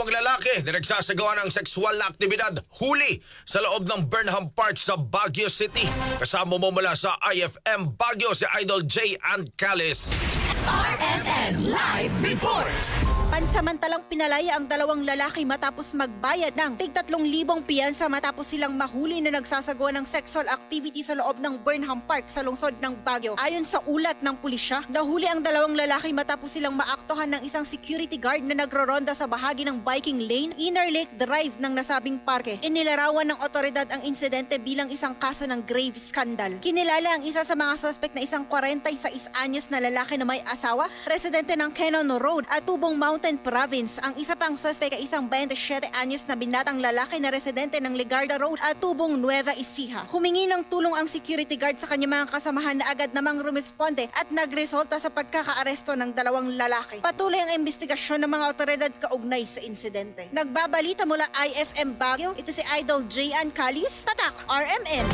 dalawang lalaki na nagsasagawa ng sexual na aktibidad huli sa loob ng Burnham Park sa Baguio City. Kasama mo mula sa IFM Baguio si Idol J. and Callis. RMN Live Report! Pansamantalang pinalaya ang dalawang lalaki matapos magbayad ng tig 3,000 piyansa matapos silang mahuli na nagsasagawa ng sexual activity sa loob ng Burnham Park sa lungsod ng Baguio. Ayon sa ulat ng pulisya, nahuli ang dalawang lalaki matapos silang maaktohan ng isang security guard na nagroronda sa bahagi ng biking lane, Inner Lake Drive ng nasabing parke. Inilarawan ng otoridad ang insidente bilang isang kaso ng grave scandal. Kinilala ang isa sa mga suspect na isang 46 anyos na lalaki na may asawa, residente ng Cannon Road at Tubong Mountain Province. Ang isa pang suspect ay isang 27 anyos na binatang lalaki na residente ng Ligarda Road at Tubong Nueva Ecija. Humingi ng tulong ang security guard sa kanyang mga kasamahan na agad namang rumisponde at nagresulta sa pagkakaaresto ng dalawang lalaki. Patuloy ang investigasyon ng mga otoridad kaugnay sa insidente. Nagbabalita mula IFM Baguio, ito si Idol J. Ann Callis, Tatak, RMN.